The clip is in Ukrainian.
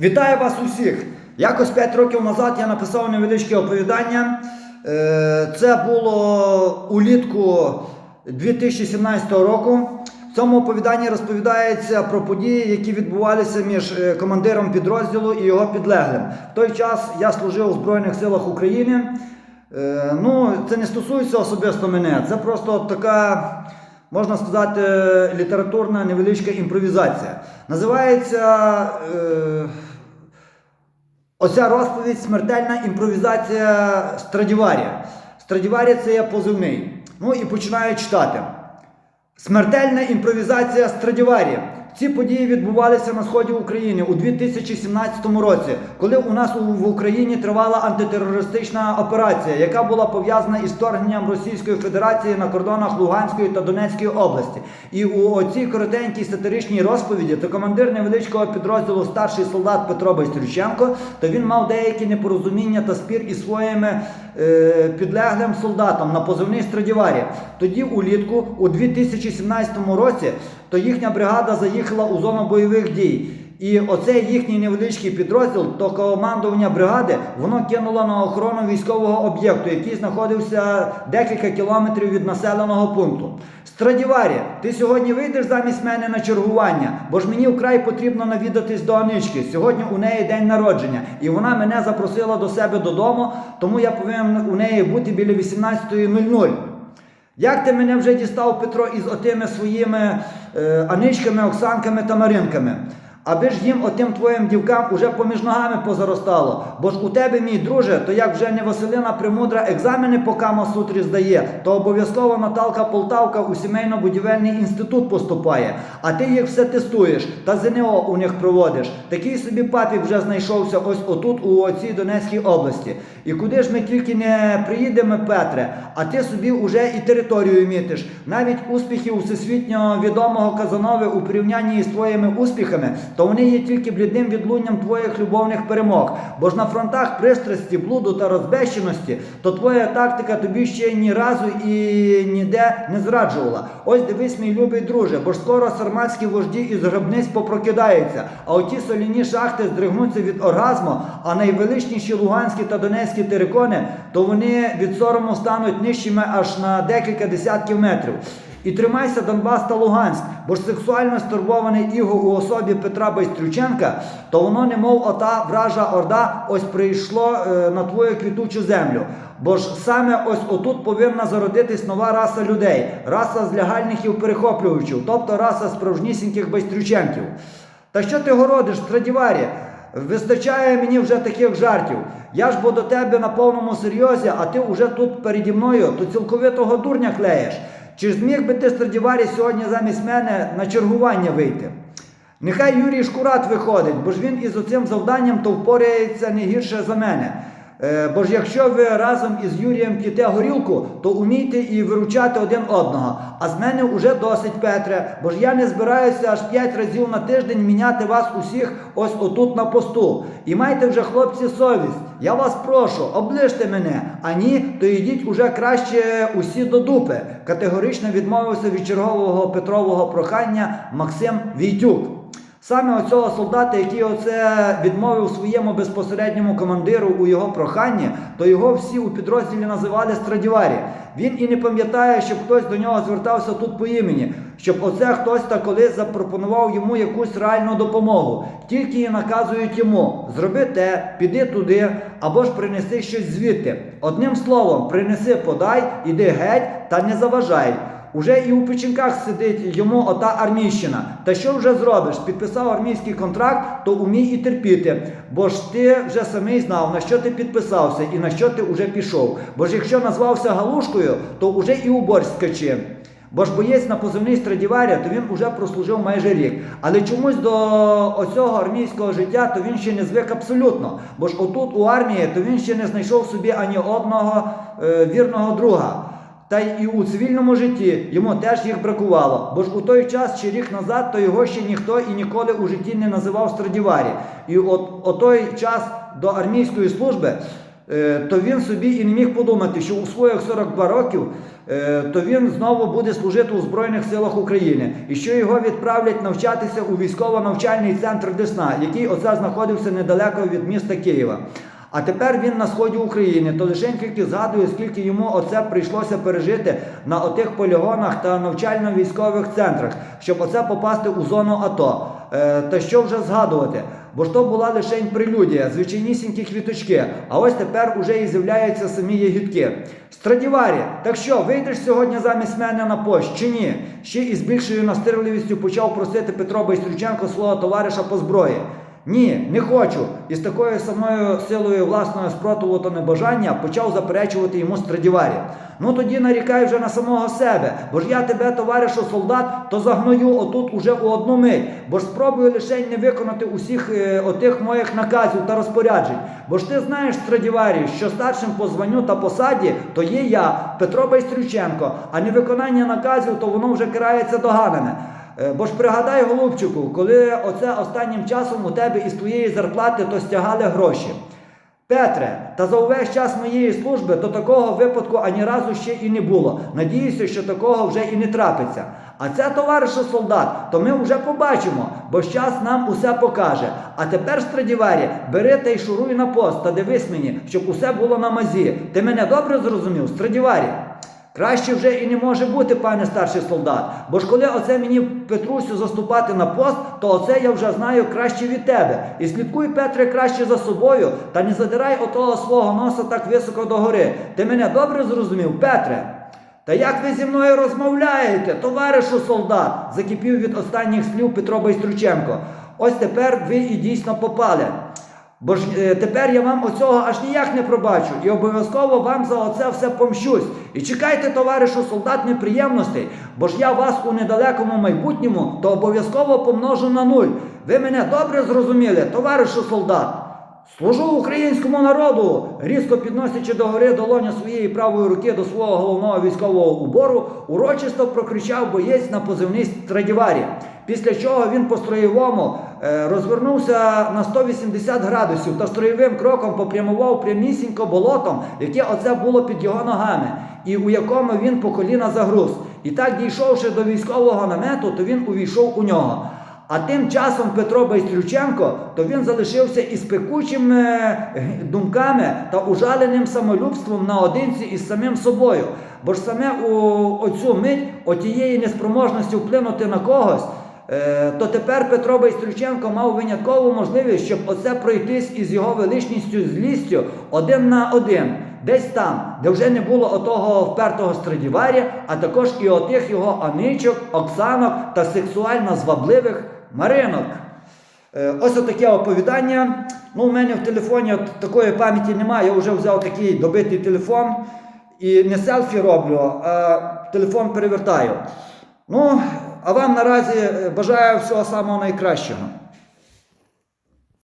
Вітаю вас усіх! Якось 5 років назад я написав невеличке оповідання. Е, Це було улітку 2017 року. В цьому оповіданні розповідається про події, які відбувалися між е, командиром підрозділу і його підлеглим. В той час я служив у Збройних силах України. Е, Ну, це не стосується особисто мене. Це просто така, можна сказати, літературна невеличка імпровізація. Називається. Оця розповідь смертельна імпровізація Страдіварія. Страдіварія це є позивний. Ну і починаю читати. Смертельна імпровізація Страдіварі. Ці події відбувалися на сході України у 2017 році, коли у нас в Україні тривала антитерористична операція, яка була пов'язана із вторгненням Російської Федерації на кордонах Луганської та Донецької області. І у оцій коротенькій сатиричній розповіді то командир невеличкого підрозділу старший солдат Петро Байстрюченко, то він мав деякі непорозуміння та спір із своїми е, підлеглим солдатом на позивний Страдіварі. Тоді улітку у 2017 році то їхня бригада заїхала у зону бойових дій. І оцей їхній невеличкий підрозділ, то командування бригади, воно кинуло на охорону військового об'єкту, який знаходився декілька кілометрів від населеного пункту. Страдіварі, ти сьогодні вийдеш замість мене на чергування, бо ж мені вкрай потрібно навідатись до Анички. Сьогодні у неї день народження, і вона мене запросила до себе додому, тому я повинен у неї бути біля 18.00. Як ти мене вже дістав, Петро, із отими своїми е, Аничками, Оксанками та Маринками? Аби ж їм отим твоїм дівкам уже поміж ногами позаростало. Бо ж у тебе, мій друже, то як вже не Василина Премудра екзамени по Камасутрі здає, то обов'язково Наталка Полтавка у сімейно-будівельний інститут поступає. А ти їх все тестуєш та ЗНО у них проводиш. Такий собі папік вже знайшовся ось отут, у оцій Донецькій області. І куди ж ми тільки не приїдемо, Петре, а ти собі уже і територію мітиш. Навіть успіхи всесвітньо відомого Казанови у порівнянні із твоїми успіхами, то вони є тільки блідним відлунням твоїх любовних перемог. Бо ж на фронтах пристрасті, блуду та розбещеності, то твоя тактика тобі ще ні разу і ніде не зраджувала. Ось дивись, мій любий друже, бо ж скоро сарматські вожді із гробниць попрокидаються, а оті соляні шахти здригнуться від оргазму, а найвеличніші луганські та донецькі терикони, то вони від сорому стануть нижчими аж на декілька десятків метрів. І тримайся Донбас та Луганськ, бо ж сексуально стурбований іго у особі Петра Байстрюченка, то воно немов ота вража орда ось прийшло е, на твою квітучу землю. Бо ж саме ось отут повинна зародитись нова раса людей, раса злягальників-перехоплювачів, тобто раса справжнісіньких байстрюченків. Та що ти городиш, Страдіварі? Вистачає мені вже таких жартів. Я ж бо до тебе на повному серйозі, а ти вже тут переді мною, то цілковитого дурня клеєш. Чи ж зміг би ти Страдіварі сьогодні замість мене на чергування вийти? Нехай Юрій Шкурат виходить, бо ж він із оцим завданням то впорається не гірше за мене. Е, Бо ж якщо ви разом із Юрієм п'єте горілку, то умійте і виручати один одного. А з мене уже досить, Петре, бо ж я не збираюся аж п'ять разів на тиждень міняти вас усіх ось отут на посту. І майте вже, хлопці, совість. Я вас прошу, оближте мене. А ні, то йдіть уже краще усі до дупи. Категорично відмовився від чергового Петрового прохання Максим Війтюк. Саме оцього солдата, який оце відмовив своєму безпосередньому командиру у його проханні, то його всі у підрозділі називали Страдіварі. Він і не пам'ятає, щоб хтось до нього звертався тут по імені, щоб оце хтось та колись запропонував йому якусь реальну допомогу. Тільки і наказують йому зроби те, піди туди, або ж принеси щось звідти. Одним словом, принеси, подай, іди геть та не заважай. Уже і у печінках сидить йому ота армійщина. Та що вже зробиш? Підписав армійський контракт, то умій і терпіти. Бо ж ти вже самий знав, на що ти підписався і на що ти вже пішов. Бо ж якщо назвався галушкою, то вже і у борщ скачи. Бо ж боєць на позивний Страдіварія, то він уже прослужив майже рік. Але чомусь до оцього армійського життя то він ще не звик абсолютно. Бо ж отут у армії то він ще не знайшов собі ані одного е, вірного друга. Та й і у цивільному житті йому теж їх бракувало, бо ж у той час чи рік назад то його ще ніхто і ніколи у житті не називав Страдіварі. І от о той час до армійської служби е, то він собі і не міг подумати, що у своїх 42 років е, то він знову буде служити у Збройних силах України і що його відправлять навчатися у військово-навчальний центр Десна, який оце знаходився недалеко від міста Києва. А тепер він на сході України, то лише тільки згадує, скільки йому оце прийшлося пережити на отих полігонах та навчально-військових центрах, щоб оце попасти у зону АТО. Е, та що вже згадувати? Бо ж то була лише прелюдія, звичайнісінькі квіточки, а ось тепер уже і з'являються самі ягідки. Страдіварі, так що, вийдеш сьогодні замість мене на пощ чи ні? Ще із більшою настирливістю почав просити Петро Байстрюченко свого товариша по зброї. Ні, не хочу. І з такою самою силою власного спротиву та небажання почав заперечувати йому Страдіварі. Ну тоді нарікай вже на самого себе, бо ж я тебе, товаришу солдат, то загною отут уже у одну мить, бо ж спробую лише не виконати усіх е, отих моїх наказів та розпоряджень. Бо ж ти знаєш, Страдіварі, що старшим по званню та посаді то є я, Петро Байстрюченко, а невиконання наказів, то воно вже карається доганане. Е, Бо ж пригадай, голубчику, коли оце останнім часом у тебе із твоєї зарплати то стягали гроші. Петре, та за увесь час моєї служби то такого випадку ані разу ще і не було. Надіюся, що такого вже і не трапиться. А це, товаришу солдат, то ми вже побачимо, бо час нам усе покаже. А тепер, Страдіварі, бери та й шуруй на пост та дивись мені, щоб усе було на мазі. Ти мене добре зрозумів, Страдіварі? Краще вже і не може бути, пане старший солдат. Бо ж коли оце мені Петрусю заступати на пост, то оце я вже знаю краще від тебе. І слідкуй, Петре, краще за собою, та не задирай отого свого носа так високо догори. Ти мене добре зрозумів, Петре? Та як ви зі мною розмовляєте, товаришу солдат? закипів від останніх слів Петро Байструченко. Ось тепер ви і дійсно попали. Бо ж е, тепер я вам оцього аж ніяк не пробачу і обов'язково вам за оце все помщусь. І чекайте, товаришу солдат, неприємностей, бо ж я вас у недалекому майбутньому то обов'язково помножу на нуль. Ви мене добре зрозуміли, товаришу солдат. Служу українському народу, різко підносячи до гори долоню своєї правої руки до свого головного військового убору, урочисто прокричав боєць на позивний Страдіварі. Після чого він по строєвому е, розвернувся на 180 градусів та строєвим кроком попрямував прямісінько болотом, яке оце було під його ногами, і у якому він по коліна загруз. І так, дійшовши до військового намету, то він увійшов у нього. А тим часом Петро Байстрюченко, то він залишився із пекучими е, думками та ужаленим самолюбством наодинці із самим собою. Бо ж саме у оцю мить отієї неспроможності вплинути на когось, е, то тепер Петро Байстрюченко мав виняткову можливість, щоб оце пройтись із його величністю злістю один на один. Десь там, де вже не було отого впертого страдіваря, а також і отих його аничок, оксанок та сексуально звабливих маринок. Е, Ось отаке оповідання. Ну, у мене в телефоні от такої пам'яті немає. Я вже взяв такий добитий телефон і не селфі роблю, а телефон перевертаю. Ну, а вам наразі е, бажаю всього самого найкращого.